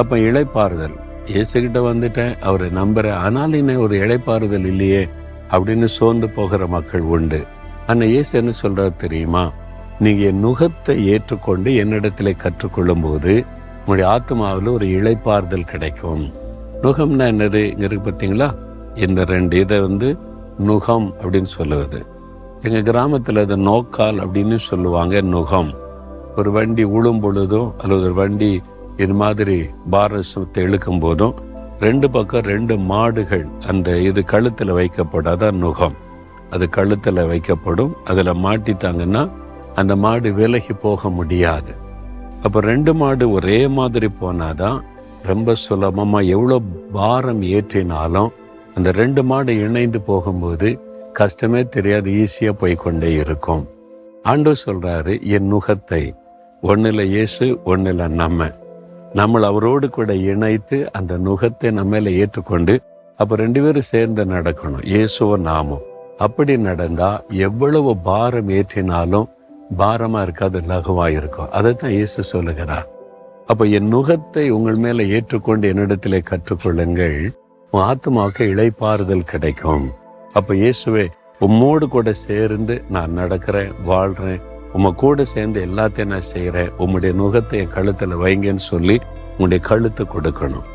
அப்போ இழைப்பாறுதல் இயேசுகிட்ட வந்துட்டேன் அவரை நம்புகிறேன் ஆனால் இன்னும் ஒரு இழைப்பாறுதல் இல்லையே அப்படின்னு சோர்ந்து போகிற மக்கள் உண்டு. ஆனால் இயேசு என்ன சொல்கிறார் தெரியுமா? நீங்கள் என் நுகத்தை ஏற்றுக்கொண்டு என்னிடத்தில் கற்றுக்கொள்ளும் போது உங்களுடைய ஆத்மாவில் ஒரு இழைப்பாறுதல் கிடைக்கும். நுகம்னா என்னது? இங்க இருக்கு பார்த்தீங்களா? இந்த ரெண்டு இதை வந்து நுகம் அப்படின்னு சொல்லுவது. எங்கள் கிராமத்தில் அதை நோக்கால் அப்படின்னு சொல்லுவாங்க நுகம். ஒரு வண்டி உழும் பொழுதும் அல்லது ஒரு வண்டி இது மாதிரி பாரசத்தை இழுக்கும் போதும் ரெண்டு பக்கம் ரெண்டு மாடுகள் அந்த இது கழுத்தில் வைக்கப்படாதான் நுகம். அது கழுத்தில் வைக்கப்படும். அதில் மாட்டிட்டாங்கன்னா அந்த மாடு விலகி போக முடியாது. அப்போ ரெண்டு மாடு ஒரே மாதிரி போனாதான் ரொம்ப சுலபமாக எவ்வளோ பாரம் ஏற்றினாலும் அந்த ரெண்டு மாடு இணைந்து போகும்போது கஷ்டமே தெரியாது ஈஸியாக போய்கொண்டே இருக்கும். ஆண்டவர் சொல்கிறாரு என் நுகத்தை ஒன்றில் இயேசு ஒன்றில் நம்ம. நம்மளை அவரோடு கூட இணைத்து அந்த நுகத்தை நம்ம ஏற்றுக்கொண்டு அப்ப ரெண்டு பேரும் சேர்ந்து நடக்கணும். இயேசுவ நாமம். அப்படி நடந்தா எவ்வளவு பாரம் ஏற்றினாலும் பாரமா இருக்காது லகுவா இருக்கும். அதைத்தான் இயேசு சொல்லுகிறார். அப்ப என் நுகத்தை உங்கள் மேல ஏற்றுக்கொண்டு என்னிடத்திலே கற்றுக்கொள்ளுங்கள். உன் ஆத்மாவுக்கு இளைப்பாறுதல் கிடைக்கும். அப்ப இயேசுவே உம்மோடு கூட சேர்ந்து நான் நடக்கிறேன் வாழ்றேன் உம்ம கூட சேர்ந்து எல்லாத்தையும் நான் செய்கிறேன் உம்முடைய நுகத்தை என் கழுத்தில் வைங்கன்னு சொல்லி உங்களுடைய கழுத்து கொடுக்கணும்.